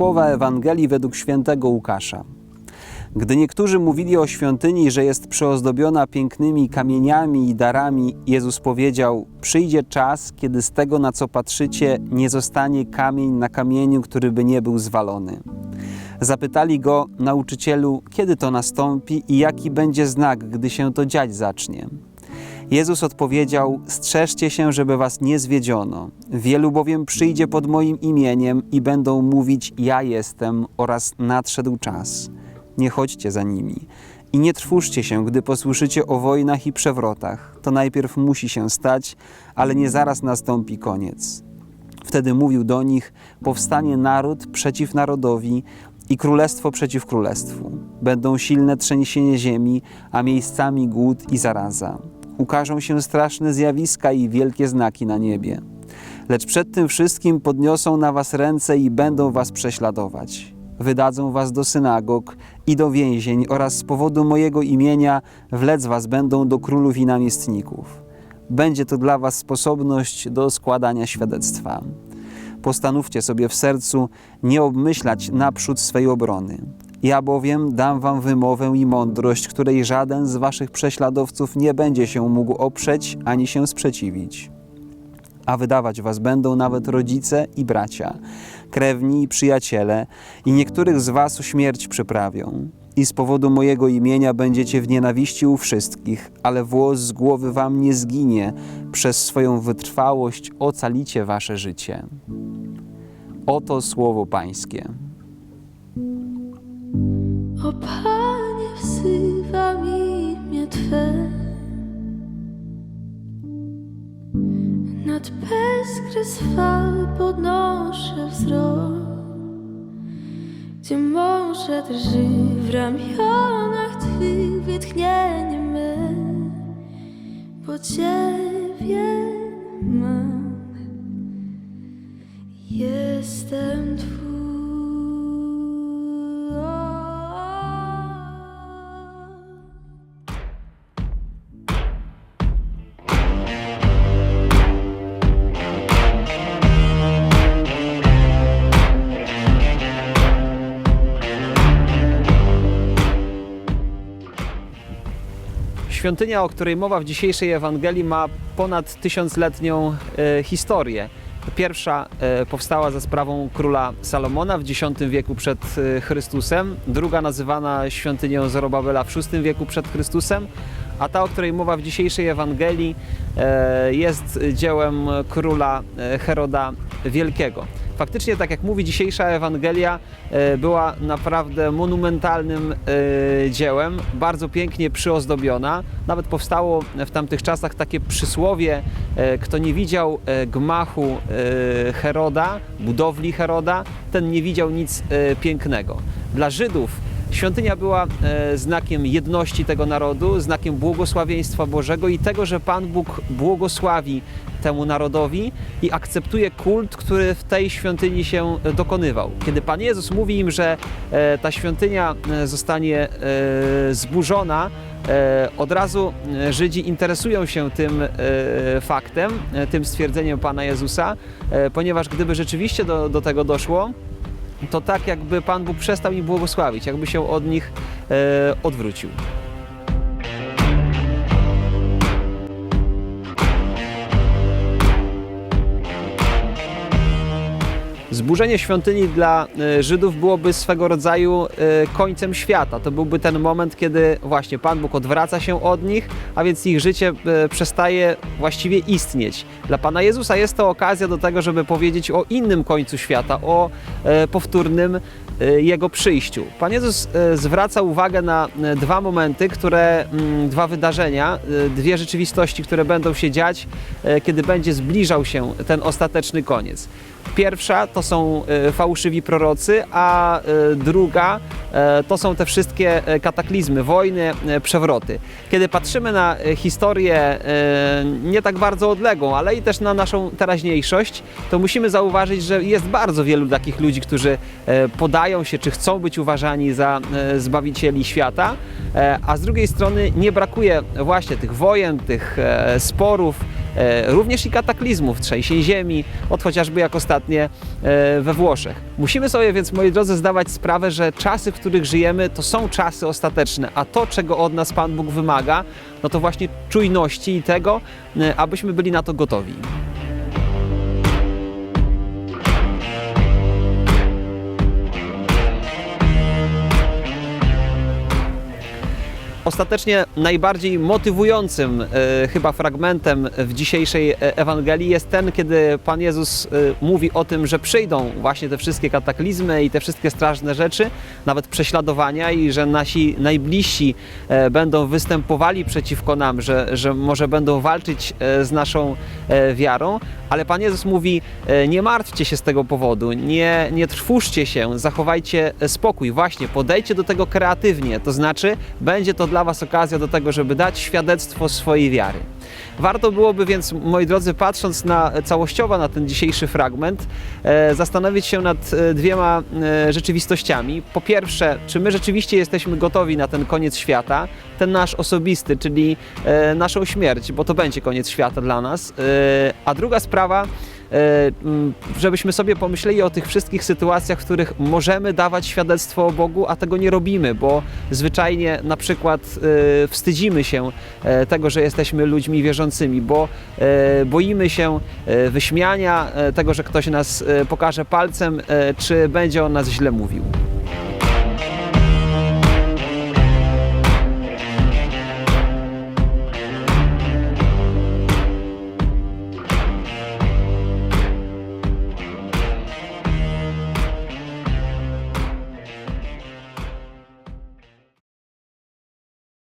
Słowa Ewangelii według świętego Łukasza. Gdy niektórzy mówili o świątyni, że jest przyozdobiona pięknymi kamieniami i darami, Jezus powiedział: Przyjdzie czas, kiedy z tego, na co patrzycie, nie zostanie kamień na kamieniu, który by nie był zwalony. Zapytali go, nauczycielu, kiedy to nastąpi i jaki będzie znak, gdy się to dziać zacznie. Jezus odpowiedział: Strzeżcie się, żeby was nie zwiedziono. Wielu bowiem przyjdzie pod moim imieniem i będą mówić: Ja jestem oraz nadszedł czas. Nie chodźcie za nimi. I nie trwóżcie się, gdy posłyszycie o wojnach i przewrotach. To najpierw musi się stać, ale nie zaraz nastąpi koniec. Wtedy mówił do nich: Powstanie naród przeciw narodowi i królestwo przeciw królestwu. Będą silne trzęsienie ziemi, a miejscami głód i zaraza. Ukażą się straszne zjawiska i wielkie znaki na niebie. Lecz przed tym wszystkim podniosą na was ręce i będą was prześladować. Wydadzą was do synagog i do więzień oraz z powodu mojego imienia wlec was będą do królów i namiestników. Będzie to dla was sposobność do składania świadectwa. Postanówcie sobie w sercu nie obmyślać naprzód swej obrony. Ja bowiem dam wam wymowę i mądrość, której żaden z waszych prześladowców nie będzie się mógł oprzeć ani się sprzeciwić. A wydawać was będą nawet rodzice i bracia, krewni i przyjaciele, i niektórych z was śmierć przyprawią. I z powodu mojego imienia będziecie w nienawiści u wszystkich, ale włos z głowy wam nie zginie. Przez swoją wytrwałość ocalicie wasze życie. Oto słowo Pańskie. O Panie, wzywam imię Twe. Nad bezkres fal podnoszę wzrok, gdzie morze drży w ramionach Świątynia, o której mowa w dzisiejszej Ewangelii, ma ponad tysiącletnią e, historię. Pierwsza e, powstała za sprawą króla Salomona w X wieku przed e, Chrystusem, druga nazywana świątynią Zorobabela w VI wieku przed Chrystusem, a ta, o której mowa w dzisiejszej Ewangelii, jest dziełem króla Heroda Wielkiego. Faktycznie, tak jak mówi dzisiejsza Ewangelia, e, była naprawdę monumentalnym e, dziełem, bardzo pięknie przyozdobiona. Nawet powstało w tamtych czasach takie przysłowie, e, kto nie widział gmachu Heroda, budowli Heroda, ten nie widział nic pięknego. Dla Żydów Świątynia była znakiem jedności tego narodu, znakiem błogosławieństwa Bożego i tego, że Pan Bóg błogosławi temu narodowi i akceptuje kult, który w tej świątyni się dokonywał. Kiedy Pan Jezus mówi im, że e, ta świątynia e, zostanie e, zburzona, od razu Żydzi interesują się tym faktem, tym stwierdzeniem Pana Jezusa, ponieważ gdyby rzeczywiście do, do tego doszło, to tak jakby Pan Bóg przestał im błogosławić, jakby się od nich odwrócił. Zburzenie świątyni dla e, Żydów byłoby swego rodzaju e, końcem świata. To byłby ten moment, kiedy właśnie Pan Bóg odwraca się od nich, a więc ich życie e, przestaje właściwie istnieć. Dla Pana Jezusa jest to okazja do tego, żeby powiedzieć o innym końcu świata, o powtórnym Jego przyjściu. Pan Jezus zwraca uwagę na dwa momenty, które, mm, dwa wydarzenia, dwie rzeczywistości, które będą się dziać, kiedy będzie zbliżał się ten ostateczny koniec. Pierwsza to są e, fałszywi prorocy, a e, druga e, to są te wszystkie kataklizmy, wojny, przewroty. Kiedy patrzymy na historię nie tak bardzo odległą, ale i też na naszą teraźniejszość, to musimy zauważyć, że jest bardzo wielu takich ludzi, którzy podają się, czy chcą być uważani za zbawicieli świata, a z drugiej strony nie brakuje właśnie tych wojen, tych sporów, również i kataklizmów, trzęsień ziemi, od chociażby jak ostatnie e, we Włoszech. Musimy sobie więc, moi drodzy, zdawać sprawę, że czasy, w których żyjemy, to są czasy ostateczne, a to, czego od nas Pan Bóg wymaga, no to właśnie czujności i tego, e, abyśmy byli na to gotowi. Ostatecznie najbardziej motywującym e, chyba fragmentem w dzisiejszej e, Ewangelii jest ten, kiedy Pan Jezus e, mówi o tym, że przyjdą właśnie te wszystkie kataklizmy i te wszystkie straszne rzeczy, nawet prześladowania i że nasi najbliżsi będą występowali przeciwko nam, że, że może będą walczyć z naszą wiarą, ale Pan Jezus mówi, nie martwcie się z tego powodu, nie, nie trwóżcie się, zachowajcie spokój. Właśnie, podejdźcie do tego kreatywnie, to znaczy będzie to dla Was okazja do tego, żeby dać świadectwo swojej wiary. Warto byłoby więc, moi drodzy, patrząc na całościowo na ten dzisiejszy fragment, e, zastanowić się nad e, dwiema e, rzeczywistościami. Po pierwsze, czy my rzeczywiście jesteśmy gotowi na ten koniec świata, ten nasz osobisty, czyli e, naszą śmierć, bo to będzie koniec świata dla nas. E, a druga sprawa, e, żebyśmy sobie pomyśleli o tych wszystkich sytuacjach, w których możemy dawać świadectwo o Bogu, a tego nie robimy, bo zwyczajnie na przykład e, wstydzimy się e, tego, że jesteśmy ludźmi wierzącymi, bo e, boimy się e, wyśmiania, e, tego, że ktoś nas e, pokaże palcem, e, czy będzie o nas źle mówił.